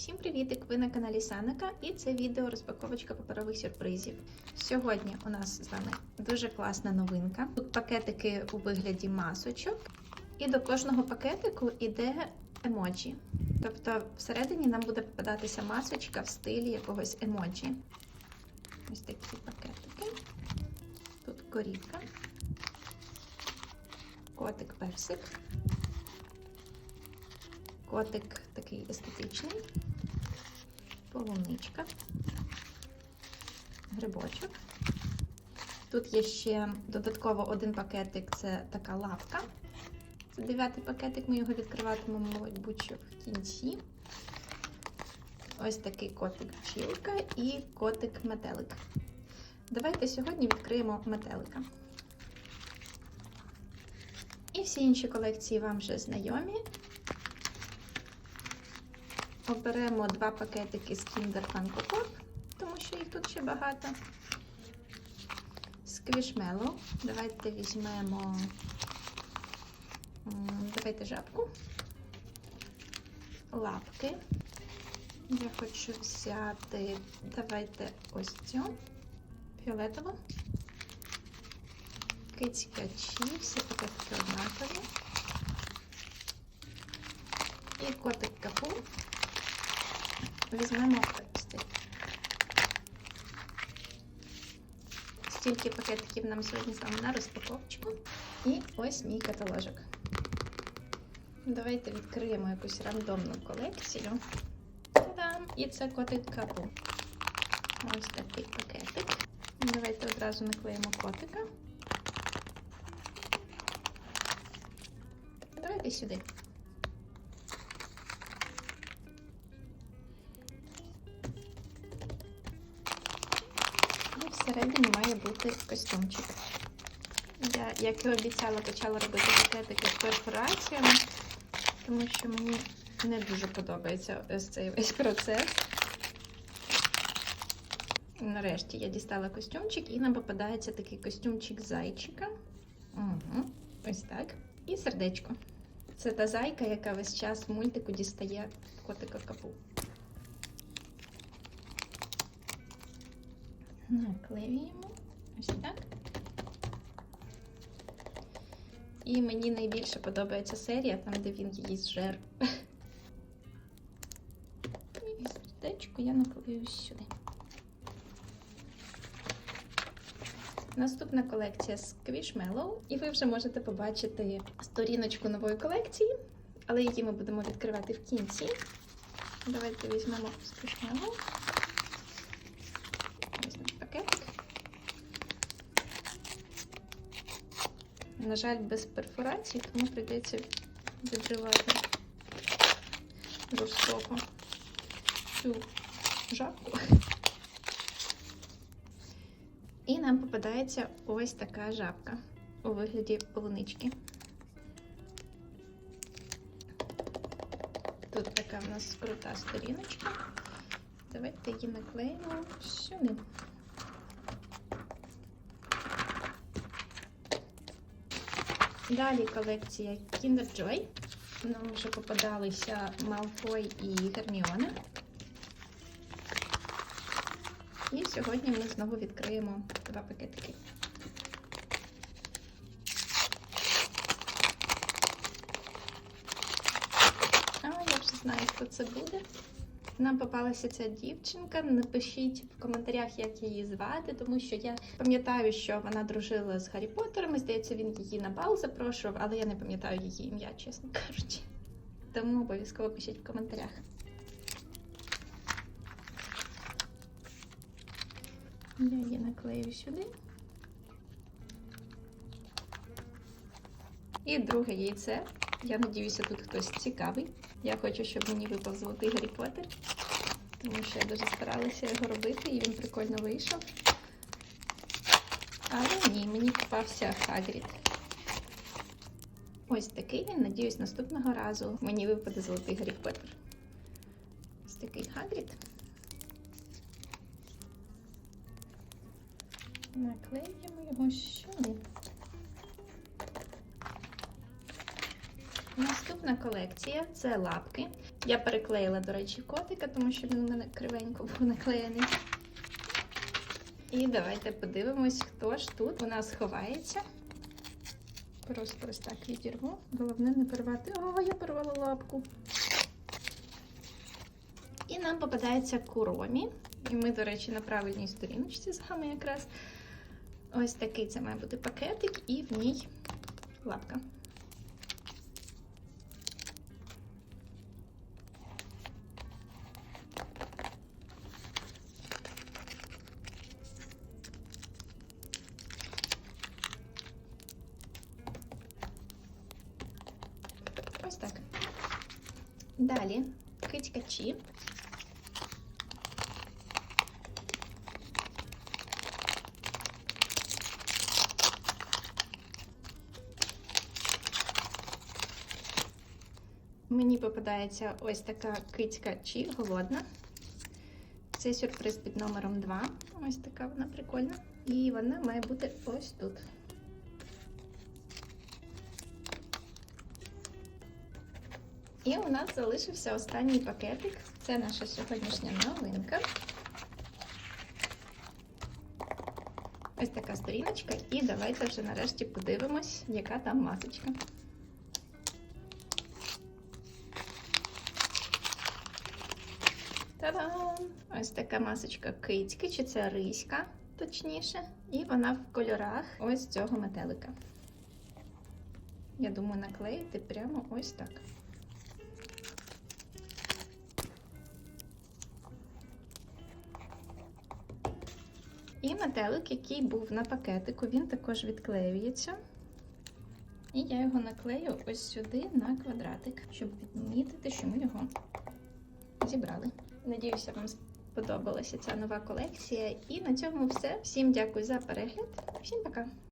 Всім привітик! Ви на каналі Саника і це відео розпаковочка паперових сюрпризів. Сьогодні у нас з вами дуже класна новинка. Тут пакетики у вигляді масочок, і до кожного пакетику йде емоджі. Тобто всередині нам буде попадатися масочка в стилі якогось емоджі. Ось такі пакетики. Тут корівка, котик персик. Котик такий естетичний, полуничка, грибочок. Тут є ще додатково один пакетик це така лапка. Це дев'ятий пакетик, ми його відкриватимемо, мабуть, що в кінці. Ось такий котик бджілка і котик метелик. Давайте сьогодні відкриємо метелика. І всі інші колекції вам вже знайомі. Оберемо два пакетики з Kinder Funko Pop, тому що їх тут ще багато. Сквішмело. Давайте візьмемо. Давайте жабку. Лапки. Я хочу взяти. Давайте ось цю фіолетову. Кицькачі, всі пакетики однакові. І котик капу. Візьмемо цей. Стільки пакетиків нам сьогодні з вами на розпаковочку. І ось мій каталожок. Давайте відкриємо якусь рандомну колекцію. Та-дам! І це котик капу. Ось такий пакетик. Давайте одразу наклеїмо котика. Давайте сюди. Всередині має бути костюмчик. Я, як і обіцяла, почала робити пакетики з перфораціями, тому що мені не дуже подобається ось цей весь процес. Нарешті я дістала костюмчик і нам попадається такий костюмчик зайчика. Угу. Ось так. І сердечко. Це та зайка, яка весь час в мультику дістає котика капу. Наклеюємо ось так. І мені найбільше подобається серія, там, де він її зжер. І сердечко я наклею сюди. Наступна колекція Squishmallow. І ви вже можете побачити сторіночку нової колекції, але її ми будемо відкривати в кінці. Давайте візьмемо Squishmallow. Ось наш пакетик. На жаль, без перфорації, тому прийдеться відривати жорстоко цю жабку. І нам попадається ось така жабка у вигляді полунички. Тут така в нас крута сторіночка. Давайте її наклеїмо сюди. Далі колекція Kinder Joy. Нам вже попадалися Малфой і Герміона. І сьогодні ми знову відкриємо два пакетики. А я вже знаю, хто це буде. Нам попалася ця дівчинка. Напишіть в коментарях, як її звати, тому що я пам'ятаю, що вона дружила з Гаррі Поттером. і, Здається, він її на бал запрошував, але я не пам'ятаю її ім'я, чесно кажучи. Тому обов'язково пишіть в коментарях. Я її наклею сюди. І друге яйце. Я надіюся, тут хтось цікавий. Я хочу, щоб мені випав золотий Гаррі Поттер, тому що я дуже старалася його робити, і він прикольно вийшов. Але ні, мені попався Хагрід. Ось такий він. Надіюсь, наступного разу мені випаде золотий Гаррі Поттер. Ось такий Хагрід. Наклеїмо його сюди. Наступна колекція це лапки. Я переклеїла, до речі, котика, тому що він у мене кривенько був наклеєний. І давайте подивимось, хто ж тут у нас ховається. Просто ось так відірву. Головне не порвати. О, я порвала лапку. І нам попадається куромі. І ми, до речі, на правильній сторіночці з вами якраз. Ось такий це має бути пакетик, і в ній лапка. Ось так. Далі кицькачі. Мені попадається ось така кицька чи голодна. Це сюрприз під номером 2. Ось така вона прикольна. І вона має бути ось тут. І у нас залишився останній пакетик. Це наша сьогоднішня новинка. Ось така сторіночка. І давайте вже нарешті подивимось, яка там масочка. Та-дам! Ось така масочка кицьки, чи це риська, точніше. І вона в кольорах ось цього метелика. Я думаю, наклеїти прямо ось так. І метелик, який був на пакетику, він також відклеюється. І я його наклею ось сюди на квадратик, щоб відмітити, що ми його зібрали. Надіюся, вам сподобалася ця нова колекція. І на цьому все. Всім дякую за перегляд. Всім пока!